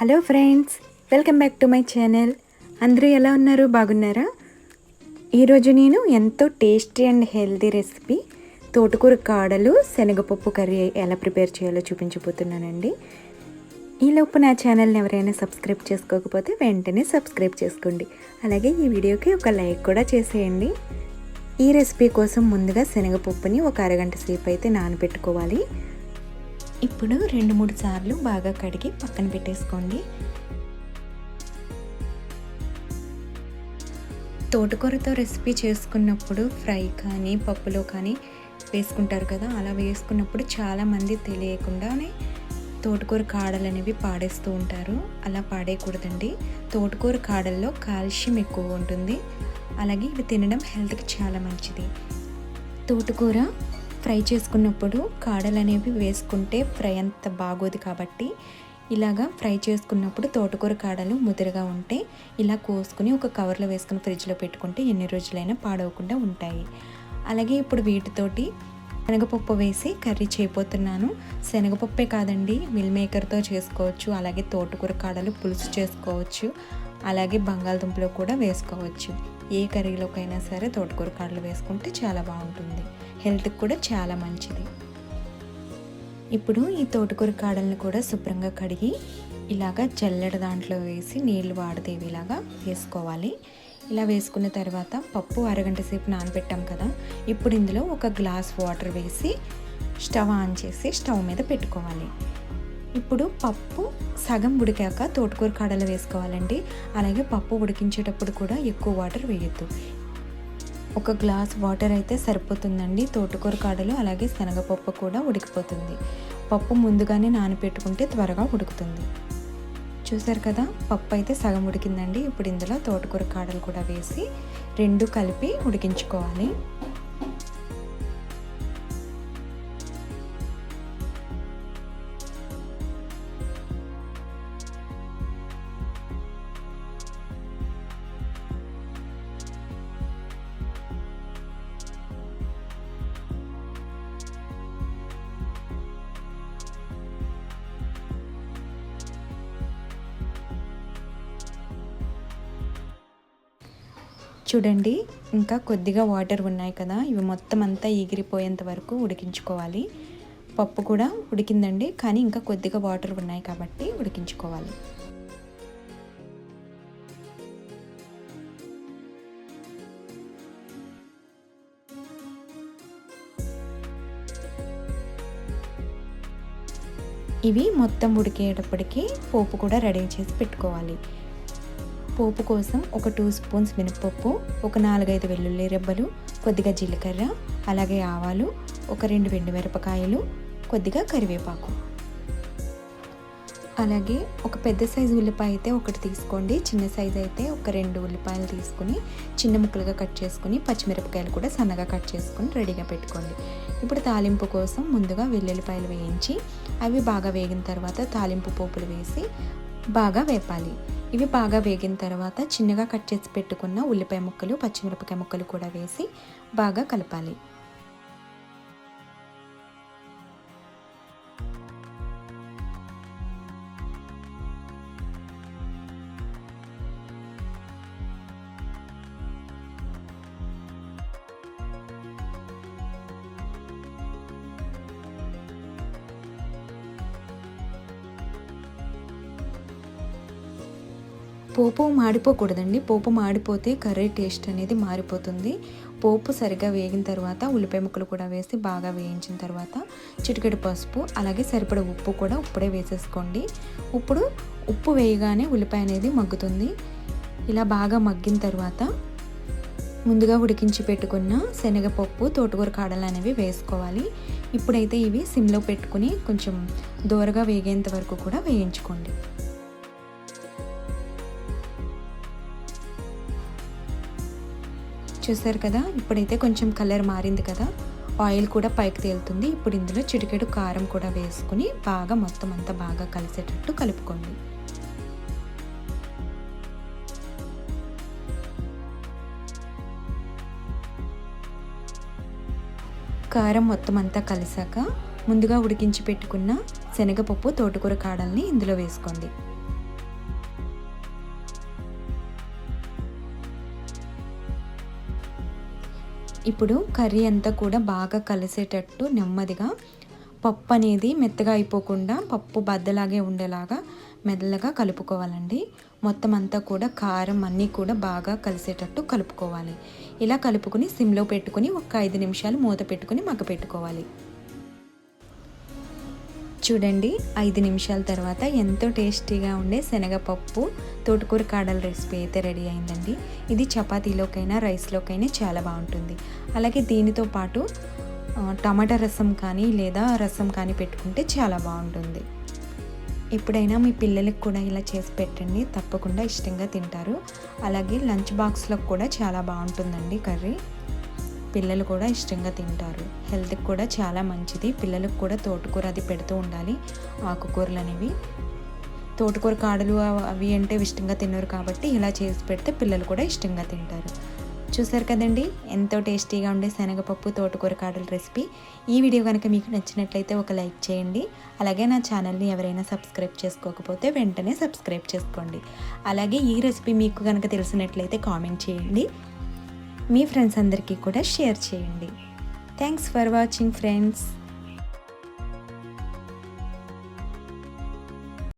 Hello friends welcome back to my channel. అందరూ ఎలా ఉన్నారు? బాగున్నారా? ఈరోజు నేను ఎంతో టేస్టీ అండ్ హెల్తీ రెసిపీ తోటకూర కాడలు శనగపప్పు కర్రీ ఎలా ప్రిపేర్ చేయాలో చూపించబోతున్నానండి. ఈలోపు నా ఛానల్ని ఎవరైనా సబ్స్క్రైబ్ చేసుకోకపోతే వెంటనే సబ్స్క్రైబ్ చేసుకోండి. అలాగే ఈ వీడియోకి ఒక లైక్ కూడా చేసేయండి. ఈ రెసిపీ కోసం ముందుగా శనగపప్పుని ఒక అరగంట సేపు అయితే నానబెట్టుకోవాలి. ఇప్పుడు రెండు మూడు సార్లు బాగా కడిగి పక్కన పెట్టేసుకోండి. తోటకూరతో రెసిపీ చేసుకున్నప్పుడు ఫ్రై కానీ పప్పులో కానీ వేసుకుంటారు కదా అలా వేసుకున్నప్పుడు చాలామంది తెలియకుండానే తోటకూర కాడలు అనేవి పాడేస్తూ ఉంటారు. అలా పాడేయకూడదండి. తోటకూర కాడల్లో కాల్షియం ఎక్కువ ఉంటుంది. అలాగే ఇవి తినడం హెల్త్కి చాలా మంచిది. తోటకూర ఫ్రై చేసుకున్నప్పుడు కాడలు అనేవి వేసుకుంటే ఫ్రై అంత బాగోదు కాబట్టి ఇలాగా ఫ్రై చేసుకున్నప్పుడు తోటకూర కాడలు ముదురుగా ఉంటే ఇలా కోసుకుని ఒక కవర్లో వేసుకుని ఫ్రిడ్జ్లో పెట్టుకుంటే ఎన్ని రోజులైనా పాడవకుండా ఉంటాయి. అలాగే ఇప్పుడు వీటితోటి శనగపప్పు వేసి కర్రీ చేయబోతున్నాను. శనగపప్పే కాదండి మిల్ మేకర్తో చేసుకోవచ్చు అలాగే తోటకూర కాడలు పులుసు చేసుకోవచ్చు అలాగే బంగాళదుంపలో కూడా వేసుకోవచ్చు. ఏ కర్రీలోకైనా సరే తోటకూర కాడలు వేసుకుంటే చాలా బాగుంటుంది. హెల్త్కి కూడా చాలా మంచిది. ఇప్పుడు ఈ తోటకూర కాడల్ని కూడా శుభ్రంగా కడిగి ఇలాగా జల్లెడ దాంట్లో వేసి నీళ్ళు వాడదేవిలాగా వేసుకోవాలి. ఇలా వేసుకున్న తర్వాత పప్పు అరగంట సేపు నానబెట్టాం కదా ఇప్పుడు ఇందులో ఒక గ్లాస్ వాటర్ వేసి స్టవ్ ఆన్ చేసి స్టవ్ మీద పెట్టుకోవాలి. ఇప్పుడు పప్పు సగం ఉడికాక తోటకూర కాడలు వేసుకోవాలండి. అలాగే పప్పు ఉడికించేటప్పుడు కూడా ఎక్కువ వాటర్ వేయద్దు. ఒక గ్లాస్ వాటర్ అయితే సరిపోతుందండి. తోటకూర కాడలు అలాగే శనగపప్పు కూడా ఉడికిపోతుంది. పప్పు ముందుగానే నానపెట్టుకుంటే త్వరగా ఉడుకుతుంది. చూసారు కదా పప్పు అయితే సగం ఉడికిందండి. ఇప్పుడు ఇందులో తోటకూర కాడలు కూడా వేసి రెండు కలిపి ఉడికించుకోవాలి. చూడండి ఇంకా కొద్దిగా వాటర్ ఉన్నాయి కదా ఇవి మొత్తం అంతా ఎగిరిపోయేంత వరకు ఉడికించుకోవాలి. పప్పు కూడా ఉడికిందండి కానీ ఇంకా కొద్దిగా వాటర్ ఉన్నాయి కాబట్టి ఉడికించుకోవాలి. ఇవి మొత్తం ఉడికేటప్పటికి పోపు కూడా రెడీ చేసి పెట్టుకోవాలి. పోపు కోసం ఒక టూ స్పూన్స్ మినపప్పు ఒక నాలుగైదు వెల్లుల్లి రెబ్బలు కొద్దిగా జీలకర్ర అలాగే ఆవాలు ఒక రెండు వెండి మిరపకాయలు కొద్దిగా కరివేపాకు. అలాగే ఒక పెద్ద సైజు ఉల్లిపాయ అయితే ఒకటి తీసుకోండి. చిన్న సైజు అయితే ఒక రెండు ఉల్లిపాయలు తీసుకుని చిన్న ముక్కలుగా కట్ చేసుకుని పచ్చిమిరపకాయలు కూడా సన్నగా కట్ చేసుకుని రెడీగా పెట్టుకోండి. ఇప్పుడు తాలింపు కోసం ముందుగా వెల్లుల్లిపాయలు వేయించి అవి బాగా వేగిన తర్వాత తాలింపు పోపులు వేసి బాగా వేపాలి. ఇవి బాగా వేగిన తర్వాత చిన్నగా కట్ చేసి పెట్టుకున్న ఉల్లిపాయ ముక్కలు పచ్చిమిరపకాయ ముక్కలు కూడా వేసి బాగా కలపాలి. పోపు మాడిపోకూడదండి. పోపు మాడిపోతే కర్రీ టేస్ట్ అనేది మారిపోతుంది. పోపు సరిగా వేగిన తర్వాత ఉల్లిపాయ ముక్కలు కూడా వేసి బాగా వేయించిన తర్వాత చిటికెడు పసుపు అలాగే సరిపడ ఉప్పు కూడా ఇప్పుడే వేసేసుకోండి. ఇప్పుడు ఉప్పు వేయగానే ఉల్లిపాయ అనేది మగ్గుతుంది. ఇలా బాగా మగ్గిన తర్వాత ముందుగా ఉడికించి పెట్టుకున్న శనగపప్పు తోటకూర కాడలు అనేవి వేసుకోవాలి. ఇప్పుడైతే ఇవి సిమ్లో పెట్టుకుని కొంచెం దూరగా వేగేంత వరకు కూడా వేయించుకోండి. చూసారు కదా ఇప్పుడైతే కొంచెం కలర్ మారింది కదా ఆయిల్ కూడా పైకి తేలుతుంది. ఇప్పుడు ఇందులో చిటికెడు కారం కూడా వేసుకుని బాగా మొత్తం అంతా బాగా కలిసేటట్టు కలుపుకోండి. కారం మొత్తం అంతా కలిసాక ముందుగా ఉడికించి పెట్టుకున్న శనగపప్పు తోటకూర కాడల్ని ఇందులో వేసుకోండి. ఇప్పుడు కర్రీ అంతా కూడా బాగా కలిసేటట్టు నెమ్మదిగా పప్పు అనేది మెత్తగా అయిపోకుండా పప్పు బద్దలాగే ఉండేలాగా మెల్లగా కలుపుకోవాలండి. మొత్తం అంతా కూడా కారం అన్నీ కూడా బాగా కలిసేటట్టు కలుపుకోవాలి. ఇలా కలుపుకొని సిమ్లో పెట్టుకొని ఒక ఐదు నిమిషాలు మూత పెట్టుకొని మగ్గ పెట్టుకోవాలి. చూడండి ఐదు నిమిషాల తర్వాత ఎంతో టేస్టీగా ఉండే శనగపప్పు తోటకూర కాడల రెసిపీ అయితే రెడీ అయిందండి. ఇది చపాతీలోకైనా రైస్లోకైనా చాలా బాగుంటుంది. అలాగే దీనితో పాటు టమాటా రసం కానీ లేదా రసం కానీ పెట్టుకుంటే చాలా బాగుంటుంది. ఎప్పుడైనా మీ పిల్లలకు కూడా ఇలా చేసి పెట్టండి తప్పకుండా ఇష్టంగా తింటారు. అలాగే లంచ్ బాక్స్లో కూడా చాలా బాగుంటుందండి కర్రీ. పిల్లలు కూడా ఇష్టంగా తింటారు. హెల్త్కి కూడా చాలా మంచిది. పిల్లలకు కూడా తోటకూర అది పెడుతూ ఉండాలి. ఆకుకూరలు అనేవి. తోటకూర కాడలు అవి అంటే ఇష్టంగా తినరు కాబట్టి ఇలా చేసి పెడితే పిల్లలు కూడా ఇష్టంగా తింటారు. చూసారు కదండి? ఎంతో టేస్టీగా ఉండే శనగపప్పు తోటకూర కాడల రెసిపీ. ఈ వీడియో కనుక మీకు నచ్చినట్లయితే ఒక లైక్ చేయండి. అలాగే నా ఛానల్ని ఎవరైనా సబ్స్క్రైబ్ చేసుకోకపోతే వెంటనే సబ్స్క్రైబ్ చేసుకోండి. అలాగే ఈ రెసిపీ మీకు కనుక తెలిసినట్లయితే కామెంట్ చేయండి. మీ ఫ్రెండ్స్ అందరికీ కూడా షేర్ చేయండి. Thanks for watching friends